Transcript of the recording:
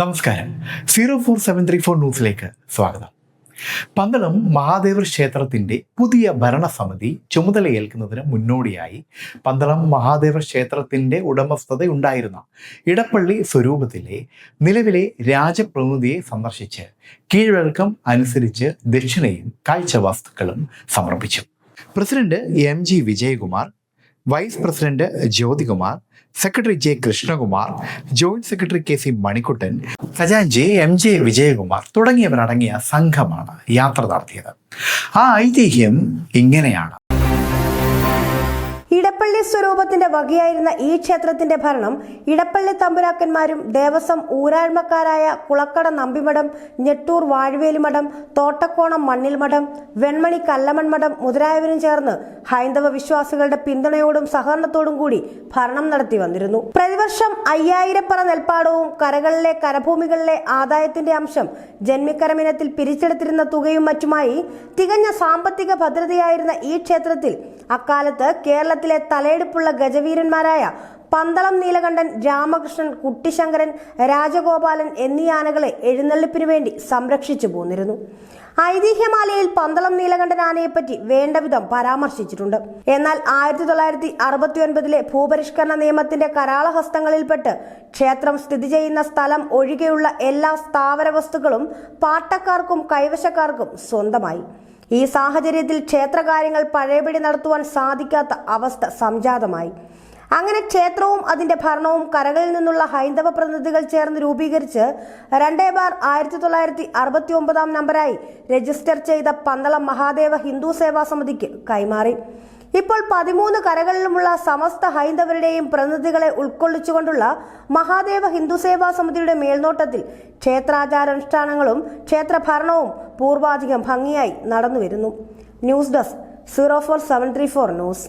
നമസ്കാരം. Zero four seven three four ന്യൂസിലേക്ക് സ്വാഗതം. പന്തളം മഹാദേവ ക്ഷേത്രത്തിന്റെ പുതിയ ഭരണസമിതി ചുമതലയേൽക്കുന്നതിന് മുന്നോടിയായി പന്തളം മഹാദേവ ക്ഷേത്രത്തിന്റെ ഉടമസ്ഥതയുണ്ടായിരുന്ന ഇടപ്പള്ളി സ്വരൂപത്തിലെ നിലവിലെ രാജപ്രതിനിധിയെ സന്ദർശിച്ച് കീഴ്വഴക്കം അനുസരിച്ച് ദക്ഷിണയും കാഴ്ചവസ്തുക്കളും സമർപ്പിച്ചു. President M G Vijayakumar vice president Jyothikumar secretary J Krishnakumar joint secretary K C Manikuttan ഖജാൻജി M J Vijayakumar തുടങ്ങിയവരടങ്ങിയ സംഘമാണ് യാത്ര നടത്തിയത്. ആ ഐതിഹ്യം ഇങ്ങനെയാണ്. ഇടപ്പള്ളി സ്വരൂപത്തിന്റെ വകയായിരുന്ന ഈ ക്ഷേത്രത്തിന്റെ ഭരണം ഇടപ്പള്ളി തമ്പുരാക്കന്മാരും ദേവസ്വം ഊരാഴ്മക്കാരായ കുളക്കട നമ്പിമഠം ഞെട്ടൂർ വാഴവേലിമഠം തോട്ടക്കോണം മണ്ണിൽമഠം വെൺമണി കല്ലമൺ മഠം മുതലായവരും ചേർന്ന് ഹൈന്ദവ വിശ്വാസികളുടെ പിന്തുണയോടും സഹകരണത്തോടും കൂടി ഭരണം നടത്തി വന്നിരുന്നു. പ്രതിവർഷം അയ്യായിരപ്പറ നെൽപ്പാടവും കരകളിലെ കരഭൂമികളിലെ ആദായത്തിന്റെ അംശം ജന്മിക്കരമിനത്തിൽ പിരിച്ചെടുത്തിരുന്ന തുകയും മറ്റുമായി തികഞ്ഞ സാമ്പത്തിക ഭദ്രതയായിരുന്ന ഈ ക്ഷേത്രത്തിൽ അക്കാലത്ത് കേരളത്തിലെ തലയെടുപ്പുള്ള ഗജവീരന്മാരായ പന്തളം നീലകണ്ഠൻ രാമകൃഷ്ണൻ കുട്ടിശങ്കരൻ രാജഗോപാലൻ എന്നീ ആനകളെ എഴുന്നള്ളിപ്പിനു വേണ്ടി സംരക്ഷിച്ചു പോന്നിരുന്നു. ഐതിഹ്യമാലയിൽ പന്തളം നീലകണ്ഠൻ ആനയെപ്പറ്റി വേണ്ടവിധം പരാമർശിച്ചിട്ടുണ്ട്. എന്നാൽ ആയിരത്തി തൊള്ളായിരത്തി അറുപത്തി ഒൻപതിലെ ഭൂപരിഷ്കരണ നിയമത്തിന്റെ കരാളഹസ്തങ്ങളിൽപ്പെട്ട് ക്ഷേത്രം സ്ഥിതി ചെയ്യുന്ന സ്ഥലം ഒഴികെയുള്ള എല്ലാ സ്ഥാവര വസ്തുക്കളും പാട്ടക്കാർക്കും കൈവശക്കാർക്കും സ്വന്തമായി. ഈ സാഹചര്യത്തിൽ ക്ഷേത്രകാര്യങ്ങൾ പഴയപടി നടത്തുവാൻ സാധിക്കാത്ത അവസ്ഥ സംജാതമായി. അങ്ങനെ ക്ഷേത്രവും അതിന്റെ ഭരണവും കരകളിൽ നിന്നുള്ള ഹൈന്ദവ പ്രതിനിധികൾ ചേർന്ന് രൂപീകരിച്ച് രണ്ടേ ബാർ ആയിരത്തി തൊള്ളായിരത്തി അറുപത്തി ഒമ്പതാം നമ്പറായി രജിസ്റ്റർ ചെയ്ത പന്തളം മഹാദേവ ഹിന്ദു സേവാ സമിതിക്ക് കൈമാറി. ഇപ്പോൾ പതിമൂന്ന് കരകളിലുമുള്ള സമസ്ത ഹൈന്ദവരുടെയും പ്രതിനിധികളെ ഉൾക്കൊള്ളിച്ചുകൊണ്ടുള്ള മഹാദേവ ഹിന്ദു സേവാ സമിതിയുടെ മേൽനോട്ടത്തിൽ ക്ഷേത്രാചാരാനുഷ്ഠാനങ്ങളും ക്ഷേത്രഭരണവും പൂർവാധികം ഭംഗിയായി നടന്നുവരുന്നു. News desk zero four seven three four news.